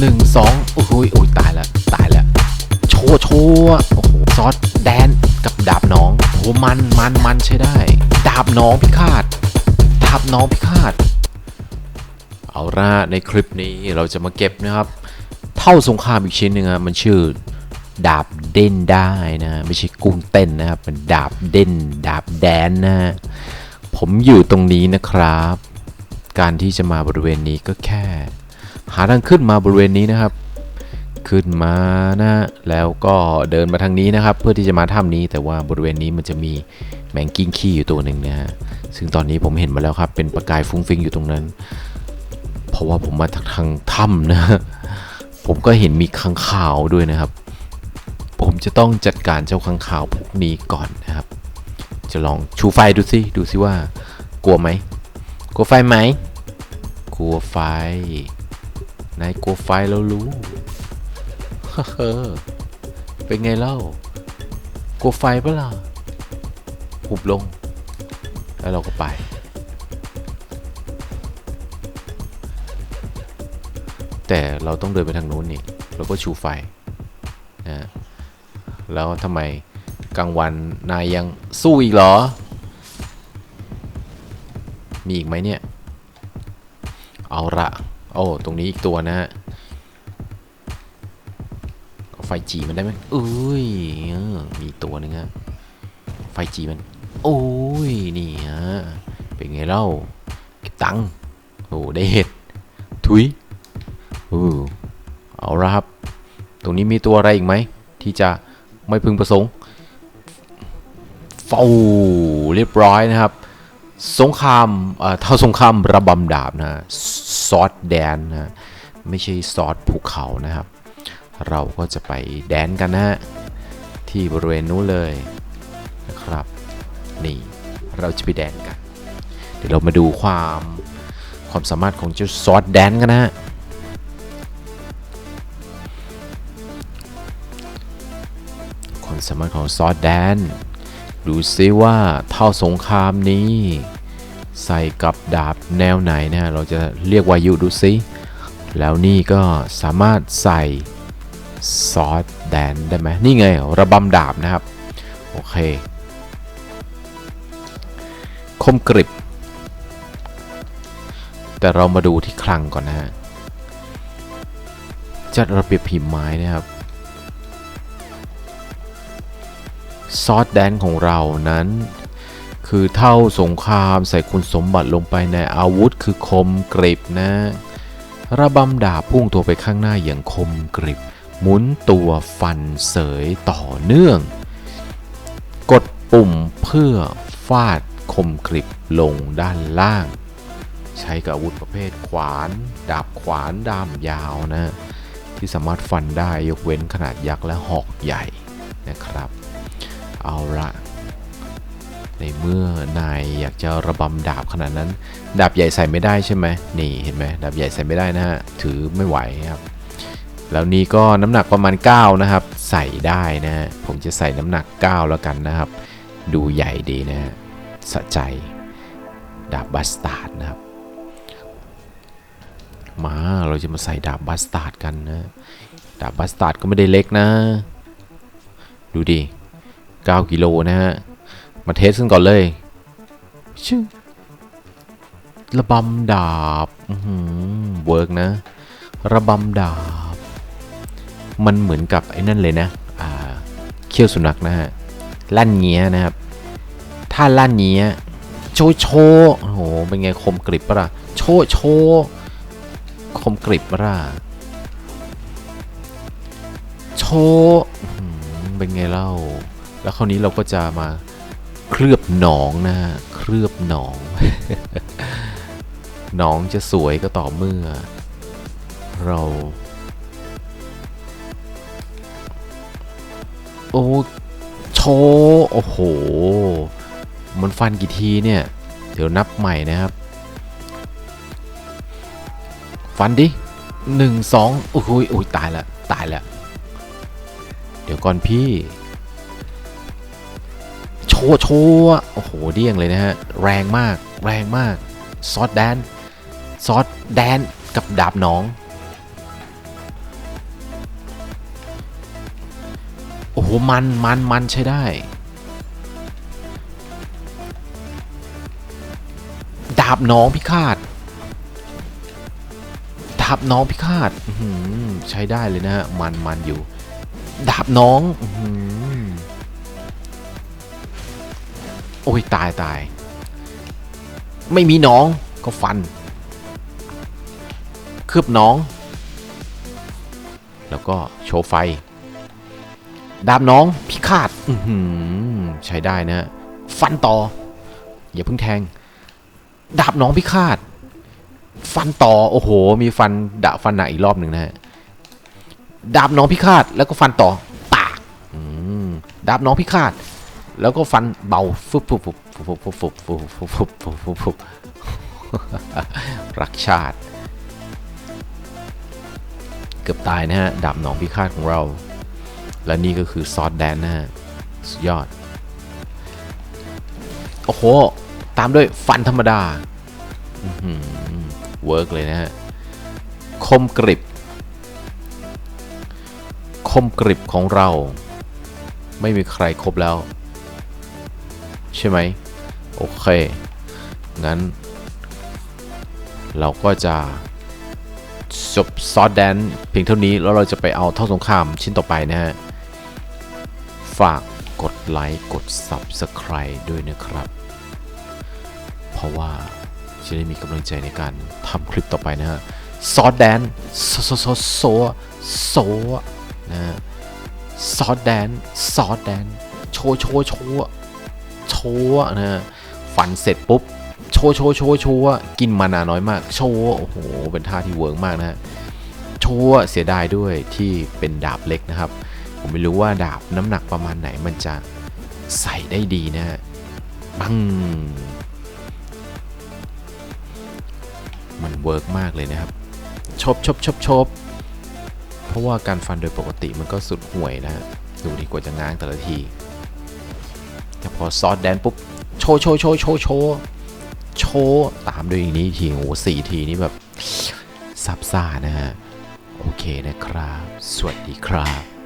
หนึ่งสองโอ้โหโอ้ยตายแล้วตายแล้วโชว์โชว์โอ้โหซอสแดนกับดาบน้องโอ้โหมันมันมันใช้ได้ ดาบน้องพิฆาตดาบน้องพิฆาตเอาละในคลิปนี้เราจะมาเก็บนะครับ เท่าสงครามอีกชิ้นหนึ่งอะมันชื่อดาบเด่นได้นะไม่ใช่กุ้งเต้นนะครับเป็นดาบเด่น ดาบแดนนะผมอยู่ตรงนี้นะครับ การที่จะมาบริเวณนี้ก็แค่ หาทางขึ้นมาบริเวณนี้นะครับ ขึ้นมานะแล้วก็เดินมาทางนี้นะครับ เพื่อที่จะมาถ้ำนี้แต่ว่าบริเวณนี้มันจะมีแมงกิ้งขี้อยู่ตัวหนึ่งนะฮะซึ่งตอนนี้ผมเห็นมาแล้วครับ เป็นประกายฟุ้งฟิ้งอยู่ตรงนั้น เพราะว่าผมมาทางถ้ำนะผมก็เห็นมีค้างคาวด้วยนะครับ ผมจะต้องจัดการเจ้าค้างคาวพวกนี้ก่อนนะครับ จะลองชูไฟดูสิดูสิว่ากลัวไหมกลัวไฟไหมกลัวไฟ นายกลัวไฟแล้วรู้เฮ้อเป็นไงเล่ากลัวไฟปะล่ะหุบลง แล้วเราก็ไป แต่เราต้องเดินไปทางนู้นนี่แล้วก็ชูไฟนะแล้วทำไมกลางวันนายยังสู้อีกเหรอ มีอีกไหมเนี่ย เอาละ โอ้ ตรงนี้อีกตัวนะฮะไฟจีมันได้ไหมเอ้ยมีตัวหนึงฮะไฟจีมัน โอ้ย นี่ฮะ เป็นไงเล่าเก็บตังค์โอ้ได้เห็ดถุยอู้เอาละครับ ตรงนี้มีตัวอะไรอีกไหม ที่จะไม่พึงประสงค์เฝ้าเรียบร้อยนะครับ สงครามเอ่อเท่าสงครามระบำดาบนะ ซอสแดนนะไม่ใช่ซอสภูเขานะครับ เราก็จะไปแดนกันนะฮะที่บริเวณนู้นเลยนะครับ นี่เราจะไปแดนกัน เดี๋ยวเรามาดูความความสามารถของเจ้าซอสแดนกันนะฮะความสามารถของซอสแดนดูซิว่าเท่าสงครามนี้ ใส่กับดาบแนวไหนนะเราจะเรียกวายุดูซิ แล้วนี่ก็สามารถใส่ซอสแดนได้ไหมนี่ไงระบำดาบนะครับ โอเค คมกริบ แต่เรามาดูที่คลังก่อนนะฮะ จัดระเบียบพิมไม้นะครับซอสแดนของเรานั้น คือเท่าสงครามใส่คุณสมบัติลงไปในอาวุธคือคมกริบนะ ระบำดาบพุ่งตัวไปข้างหน้าอย่างคมกริบ หมุนตัวฟันเสยต่อเนื่อง กดปุ่มเพื่อฟาดคมกริบลงด้านล่าง ใช้กับอาวุธประเภทขวาน ดาบขวานดามยาวนะ ที่สามารถฟันได้ยกเว้นขนาดยักษ์และหอกใหญ่นะครับ เอาละ ในเมื่อนายอยากจะระบำดาบขนาดนั้น ดาบใหญ่ใส่ไม่ได้ใช่ไหมนี่เห็นไหมดาบใหญ่ใส่ไม่ได้นะฮะถือไม่ไหวครับแล้วนี่ก็น้ำหนักประมาณ 9 นะครับ ใส่ได้นะฮะผมจะใส่น้ำหนัก 9 แล้วกันนะครับ ดูใหญ่ดีนะฮะสะใจดาบบัสตาร์ดนะครับมาเราจะมาใส่ดาบบัสตาร์ดกันนะดาบบัสตาร์ดก็ไม่ได้เล็กนะ ดูดิ 9 กิโลนะฮะ มาเทสกันก่อนเลยชึ่งระบำดาบเวิร์กนะ ระบำดาบ มันเหมือนกับไอ้นั่นเลยนะเขี้ยวสุนัขนะฮะลั่นเงี้ยนะครับ ถ้าลั่นเงี้ยโชว์โชโอ้โห เป็นไงคมกริบปะล่ะ โชว์โชคมกริบปะล่ะ โชว์เป็นไงเล่า แล้วคราวนี้เราก็จะมา เคลือบหนองนะเคลือบหนอง หนองจะสวยก็ต่อเมื่อ เรา โอ้โชว์โอ้โห มันฟันกี่ทีเนี่ย เดี๋ยวนับใหม่นะครับ ฟันดิหนึ่งสองโอ้ยโอ้ยตายละตายละเดี๋ยวก่อนพี่ โชว์โอ้โหเดี่ยงเลยนะฮะ แรงมาก แรงมาก ซอสแดน ซอสแดนกับดาบหนอง โอ้โห มันมันมันใช้ได้ ดาบน้องพิฆาต ดาบน้องพิฆาตใช้ได้เลยนะฮะ มันมันอยู่ ดาบน้องอ โอ้ยตายตาย ไม่มีน้องก็ฟัน คืบน้อง แล้วก็โชว์ไฟ ดาบน้องพิฆาตอืใช้ได้นะ ฟันต่อ อย่าเพิ่งแทง ดาบน้องพิฆาต ฟันต่อ โอ้โห มีฟันดาฟันหนักอีกรอบหนึ่งนะฮะ ดาบน้องพิฆาตแล้วก็ฟันต่อ ปาก ดาบน้องพิฆาต แล้วก็ฟันเบาฟึบฟึบฟึบฟึบฟึบฟึบฟึบฟึบฟึบฟึบฟึบฟึบรักชาติ เกือบตายนะฮะดาบหนองพิฆาตของเรา และนี่ก็คือซอสแดนนะฮะสุดยอด โอ้โห ตามด้วยฟันธรรมดาเวิร์กเลยนะฮะ คมกริบ คมกริบของเรา ไม่มีใครครบแล้ว ใช่ไหมโอเค งั้น เราก็จะจบซอสแดนเพียงเท่านี้แล้วเราจะไปเอาท่อสงครามชิ้นต่อไปนะฮะ ฝากกดไลค์กด Subscribe ด้วยนะครับ เพราะว่าจะได้มีกำลังใจในการทำคลิปต่อไปนะฮะซอสแดนโซโซโซโซโซนะฮะซอสแดนซอสแดนโชว์โชว์โชว์ โชว์นะฮะฟันเสร็จปุ๊บโชว์โชว์โชว์โชว์กินมานาน้อยมาก โชว์โอ้โหเป็นท่าที่เวิร์กมากนะฮะโชว์เสียดายด้วยที่เป็นดาบเล็กนะครับ ผมไม่รู้ว่าดาบน้ำหนักประมาณไหนมันจะใส่ได้ดีนะฮะบังมันเวิร์กมากเลยนะครับ ชบชบชบชบเพราะว่าการฟันโดยปกติมันก็สุดห่วยนะ ดูดีกว่าจะง้างแต่ละที แต่พอซอสแดนปุ๊บโชว์โชว์โชว์โชว์โชว์โชว์ตามด้วยอีกนี้ทีโอ้โหสี่ทีนี่แบบซับซ่านะฮะ โอเคนะครับ สวัสดีครับ